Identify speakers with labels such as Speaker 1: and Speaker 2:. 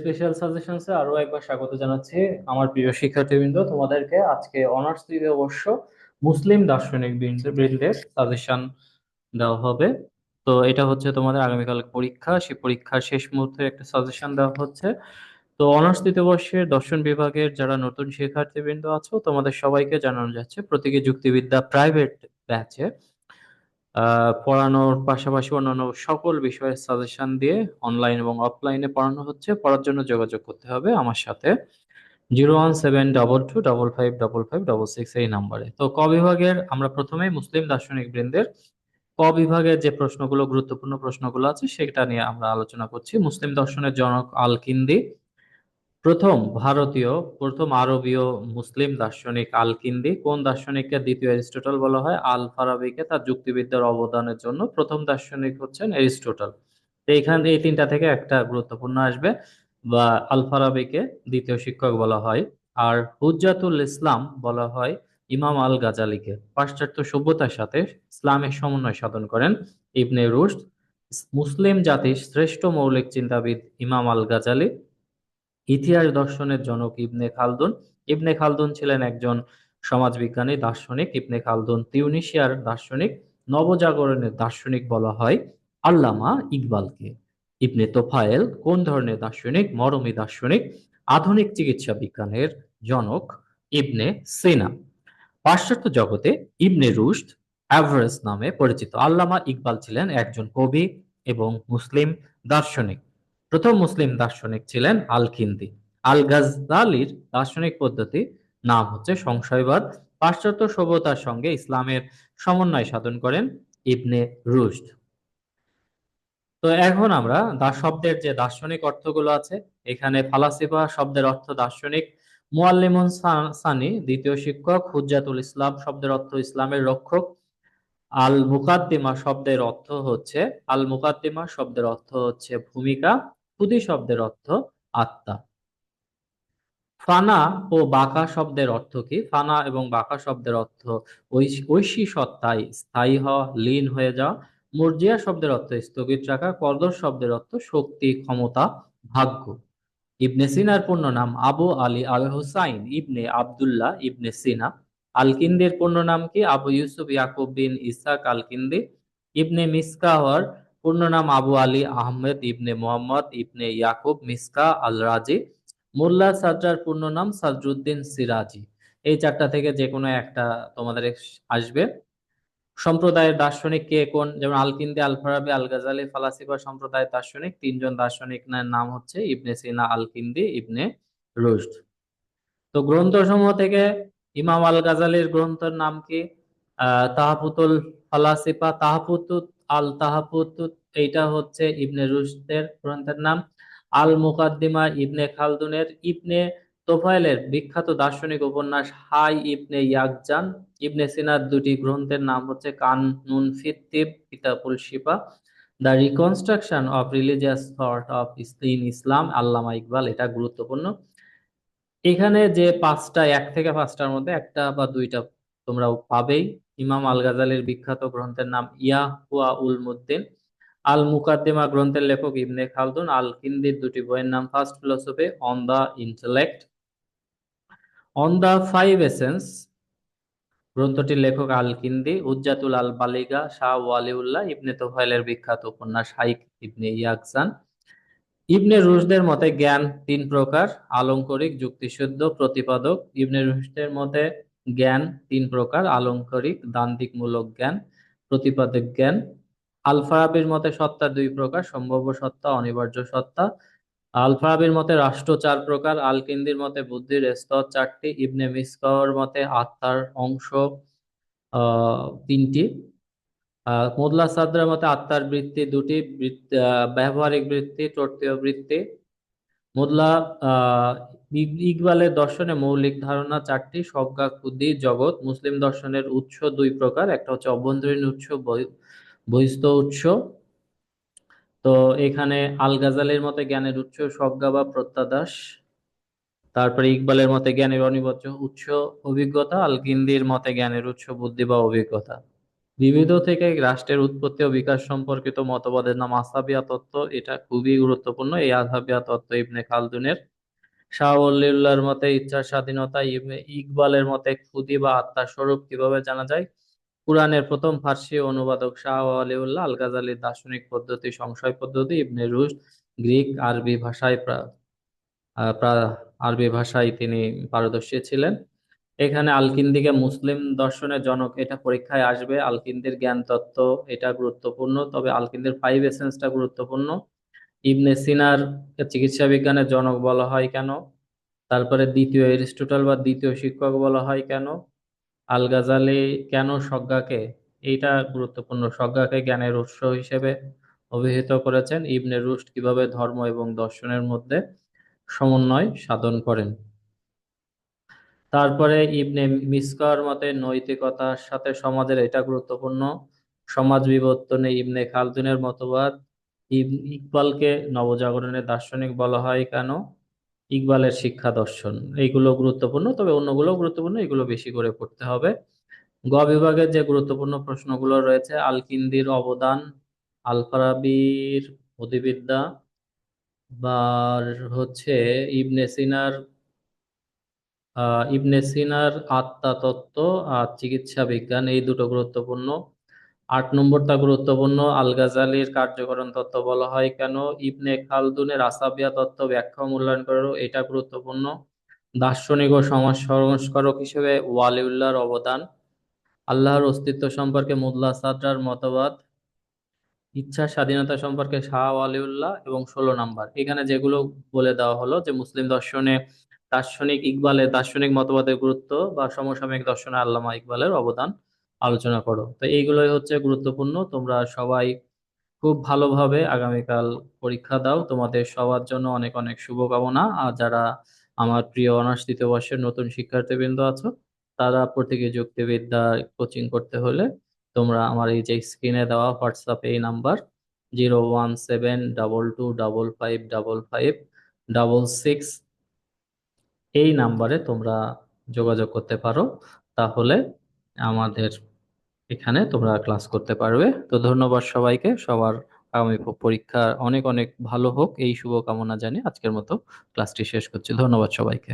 Speaker 1: Special সাজেশনসে আরও একবার স্বাগত জানাচ্ছি আমার প্রিয় শিক্ষার্থীবৃন্দ। তোমাদেরকে আজকে অনার্স তৃতীয় বর্ষ মুসলিম দার্শনিক বৃন্দের সাজেশন দেওয়া হবে। তো এটা হচ্ছে তোমাদের আগামীকাল পরীক্ষা সেই পরীক্ষার শেষ মুহূর্তে একটা সাজেশন দেওয়া হচ্ছে। তো অনার্স তৃতীয় বর্ষের দর্শন বিভাগের যারা নতুন শিক্ষার্থীবৃন্দ আছো, তোমাদের সবাইকে জানানো যাচ্ছে প্রতীকী যুক্তিবিদ্যা প্রাইভেট ব্যাচে পড়ানোর পাশাপাশি অন্যান্য সকল বিষয়ের সাজেশন দিয়ে অনলাইন এবং অফলাইনে পড়ানো হচ্ছে। পড়ার জন্য যোগাযোগ করতে হবে আমার সাথে। Zero one seven double two double five double five double six এই নাম্বারে। তো ক বিভাগের আমরা প্রথমেই মুসলিম দার্শনিক বৃন্দের ক বিভাগের যে প্রশ্নগুলো, গুরুত্বপূর্ণ প্রশ্নগুলো আছে, সেটা নিয়ে আমরা আলোচনা করছি। মুসলিম দর্শনের জনক আল কিন্দি প্রথম ভারতীয়, প্রথম আরবীয় মুসলিম দার্শনিক আল কিন্দি কোন দার্শনিককে দ্বিতীয় এরিস্টটল বলা হয়? আল ফারাবিকে তার যুক্তিবিদ্যার অবদানের জন্য প্রথম দার্শনিক হচ্ছেন এরিস্টটল। এইখান এই তিনটা থেকে একটা গুরুত্বপূর্ণ আসবে, বা আল ফারাবিকে দ্বিতীয় শিক্ষক বলা হয়, আর হুজ্জাতুল ইসলাম বলা হয় ইমাম আল গাজালিকে পাশ্চাত্য সভ্যতার সাথে ইসলামের সমন্বয় সাধন করেন ইবনে রুশ মুসলিম জাতির শ্রেষ্ঠ মৌলিক চিন্তাবিদ ইমাম আল গাজালি ইতিহাস দর্শনের জনক ইবনে খালদুন। ইবনে খালদুন ছিলেন একজন সমাজবিজ্ঞানী, দার্শনিক। ইবনে খালদুন তিউনিশিয়ার দার্শনিক, নবজাগরণের দার্শনিক বলা হয় আল্লামা ইকবালকে। ইবনে তোফায়েল কোন ধরনের দার্শনিক? মরমী দার্শনিক, আধুনিক চিকিৎসা বিজ্ঞানের জনক ইবনে সেনা। পাশ্চাত্য জগতে ইবনে রুশদ অ্যাভারেজ নামে পরিচিত। আল্লামা ইকবাল ছিলেন একজন কবি এবং মুসলিম দার্শনিক। প্রথম মুসলিম দার্শনিক ছিলেন আল খিন্দি আল গাজদালির দার্শনিক পদ্ধতি নাম হচ্ছে সংশয়বাদ, পাশ্চাত্য সভ্যতার সঙ্গে ইসলামের সমন্বয় সাধন করেন ইবনে রুশদ। তো এখন আমরা দা শব্দের যে দার্শনিক অর্থগুলো আছে, এখানে ফালাসিফা শব্দের অর্থ দার্শনিক মুআল্লিমুন সানি দ্বিতীয় শিক্ষক, হুজ্জাতুল ইসলাম শব্দের অর্থ ইসলামের রক্ষক আল মুকাদ্দিমা শব্দের অর্থ হচ্ছে আল মুকাদ্দিমা শব্দের অর্থ হচ্ছে ভূমিকা খুদি শব্দের অর্থ আত্মা। ফানা ও বাঁকা শব্দের অর্থ কি? ফানা এবং বাঁকা শব্দের অর্থ ঐশী সত্তায় স্থায়ী হওয়া, লীন হয়ে যাওয়া। মর্জিয়া শব্দের অর্থ স্থগিত রাখা। কদর শব্দের অর্থ শক্তি, ক্ষমতা, ভাগ্য। ইবনে সিনার পূর্ণ নাম আবু আলী আল হুসাইন ইবনে আবদুল্লাহ, ইবনে সিনা। আলকিন্দির পূর্ণ নাম কি? আবু ইউসুফ, ইয়াকুব বিন ইসাক আলকিন্দি। ইবনে মিসকাহর পূর্ণ নাম আবু আলী আহমেদ ইবনে মোহাম্মদ ইবনে ইয়াকুব মিসকা আল রাজি মোল্লা সাজ্জার পূর্ণ নাম সাজরুদ্দিন সিরাজি। এই চারটা থেকে যে কোনো একটা তোমাদের আসবে। সম্প্রদায়ের দার্শনিক কে কোন? যেমন আলকিন্দি আল ফারাবি আল গাজালি ফালাসিফা সম্প্রদায়ের দার্শনিক। তিনজন দার্শনিক নাম হচ্ছে ইবনে সিনা আলকিন্দি, ইবনে রুশদ। তো গ্রন্থসমূহ থেকে ইমাম আল গাজালির গ্রন্থের নাম কি? আহ তাহাপুতুল ফালাসিফা তাহাপুতুত আল তাহাপুতুত এইটা হচ্ছে ইবনে রুশদের গ্রন্থের নাম। আল মুকাদ্দিমা ইবনে খালদুনের ইবনে তোফাইলের বিখ্যাত দার্শনিক উপন্যাস হাই ইবনে ইয়াকজান। ইবনে সিনার দুটি গ্রন্থের নাম হচ্ছে কানুন ফিত্তিব কিতাবুল শিফা। The reconstruction of religious thought of in Islam, Allama Iqbal, এটা গুরুত্বপূর্ণ। এখানে যে পাঁচটা, এক থেকে পাঁচটার মধ্যে একটা বা দুইটা তোমরা পাবেই। ইমাম আল গাজালির বিখ্যাত গ্রন্থের নাম ইয়াহুয়া উল মুদ্দিন। আল মুকাদ্দিমা গ্রন্থের লেখক ইবনে খালদুন। আল কিন্দির দুটি বইয়ের নাম first philosophy on the intellect on the five essence গ্রন্থটির লেখক আল কিন্দি উজ্জাতুল আল বালিগা শাহ ওয়ালিউল্লাহ ইবনে তোফাইলের বিখ্যাত উপন্যাস হাইক ইবনে ইয়াকসান ইবনে রুশদের মতে জ্ঞান তিন প্রকার, আলঙ্করিক, যুক্তিশুদ্ধ, প্রতিপাদক। ইবনে রুশদের মতে জ্ঞান তিন প্রকার, আলঙ্করিক দান্দিকমূলক জ্ঞান, প্রতিপাদক জ্ঞান। আলফারাবির মতে সত্তা দুই প্রকার, সম্ভাব্য সত্তা, অনিবার্য সত্তা। আলফারাবির মতে রাষ্ট্র চার প্রকার, আলকিন্দির মতে বুদ্ধির স্তর চারটি, ইবনে মিসকাওয়ার মতে আত্মার অংশ তিনটি। মোদলা সাদরার মতে আত্মার বৃত্তি দুটি ব্যবহারিক বৃত্তি তৃতীয় বৃত্তি। মোদলা ইকবালের দর্শনে মৌলিক ধারণা চারটি সজ্ঞা ক্ষুদি জগৎ, মুসলিম দর্শনের উৎস দুই প্রকার, একটা হচ্ছে অভ্যন্তরীণ উৎস বহিস্থ উৎস। তো এখানে আল গাজালের মতে জ্ঞানের উৎস সজ্ঞা বা প্রত্যাদাস। তারপরে ইকবালের মতে জ্ঞানের অনিবার্য উৎস, অভিজ্ঞতা। আল গিন্দির মতে জ্ঞানের উৎস, বুদ্ধি বা অভিজ্ঞতা। বিবিধ থেকে রাষ্ট্রের উৎপত্তি ও বিকাশ সম্পর্কিত মতবাদের নাম আসাবিয়া তত্ত্ব। এটা খুবই গুরুত্বপূর্ণ। এই আসাবিয়া তত্ত্ব ইবনে খালদুনের। শাহ ওয়ালিউল্লাহর মতে ইচ্ছার স্বাধীনতা ইবনে ইকবালের মতে খুদি বা আত্মার স্বরূপ কীভাবে জানা যায়? কুরআনের প্রথম ফার্সি অনুবাদক শাহ আলিউল্লাহ আল গাজালির দার্শনিক পদ্ধতি, সংশয় পদ্ধতি ইবনে রুশ গ্রিক আরবি ভাষায় আরবি ভাষায় তিনি পারদর্শী ছিলেন। এখানে আলকিন্দিকে মুসলিম দর্শনের জনক, এটা পরীক্ষায় আসবে। আলকিন্দির জ্ঞান তত্ত্ব, এটা গুরুত্বপূর্ণ, তবে আলকিন্দির ফাইভ এসেন্সটা গুরুত্বপূর্ণ। ইবনে সিনার চিকিৎসা বিজ্ঞানের জনক বলা হয় কেন? তারপরে দ্বিতীয় এরিস্টটল বা দ্বিতীয় শিক্ষক বলা হয় কেন? আল গাজালি কেন সজ্ঞাকে এইটা গুরুত্বপূর্ণ। সজ্ঞাকে জ্ঞানের উৎস হিসেবে অভিহিত করেছেন। ইবনে রুশদ কীভাবে ধর্ম এবং দর্শনের মধ্যে সমন্বয় সাধন করেন? তারপরে ইবনে মিসকার মতে নৈতিকতার সাথে সমাজের এটা গুরুত্বপূর্ণ। সমাজ বিবর্তনে ইবনে খালদুনের মতবাদ ইকবালকে নবজাগরণের দার্শনিক বলা হয় কেন? ইকবালের শিক্ষা দর্শন। এইগুলো গুরুত্বপূর্ণ, তবে অন্যগুলো গুরুত্বপূর্ণ, এগুলো বেশি করে পড়তে হবে। গ বিভাগের যে গুরুত্বপূর্ণ প্রশ্নগুলো রয়েছে, আল-কিন্দির অবদান, আল-ফারাবির অধিবিদ্যা বা হচ্ছে ইবনে সিনার ইবনে সিনার আত্মা তত্ত্ব আর চিকিৎসা বিজ্ঞান, এই দুটো গুরুত্বপূর্ণ। আট নম্বরটা গুরুত্বপূর্ণ আল গাজালির কার্যকরণ তত্ত্ব বলা হয় কেন? ইবনে খালদুনের আসাবিয়া তত্ত্ব ব্যাখ্যা মূল্যায়ন করো এটা গুরুত্বপূর্ণ। দার্শনিক ও সমাজ সংস্কারক হিসেবে ওয়ালিউল্লাহর অবদান, আল্লাহর অস্তিত্ব সম্পর্কে মুল্লা সাদরার মতবাদ, ইচ্ছা স্বাধীনতা সম্পর্কে শাহ ওয়ালিউল্লাহ এবং ষোলো নাম্বার। এখানে যেগুলো বলে দেওয়া হলো যে, মুসলিম দর্শনে দার্শনিক ইকবালের দার্শনিক মতবাদের গুরুত্ব বা সমসাময়িক দর্শনে আল্লামা ইকবালের অবদান আলোচনা করো। তো এইগুলোই হচ্ছে গুরুত্বপূর্ণ। তোমরা সবাই খুব ভালোভাবে আগামীকাল পরীক্ষা দাও। তোমাদের সবার জন্য অনেক অনেক শুভকামনা। আর যারা আমার প্রিয় অনার্স তৃতীয় বর্ষের নতুন শিক্ষার্থীবৃন্দ আছো, তারা প্রতীকী যুক্তিবিদ্যা কোচিং করতে হলে তোমরা আমার এই যে স্ক্রিনে দেওয়া হোয়াটসঅ্যাপ এই number zero one seven double two double five double five double six এই নাম্বারে তোমরা যোগাযোগ করতে পারো। তাহলে আমাদের এখানে তোমরা ক্লাস করতে পারবে। তো ধন্যবাদ সবাইকে। সবার আগামী পরীক্ষা অনেক অনেক ভালো হোক। এই শুভকামনা জানিয়ে আজকের মতো ক্লাসটি শেষ করছি। ধন্যবাদ সবাইকে।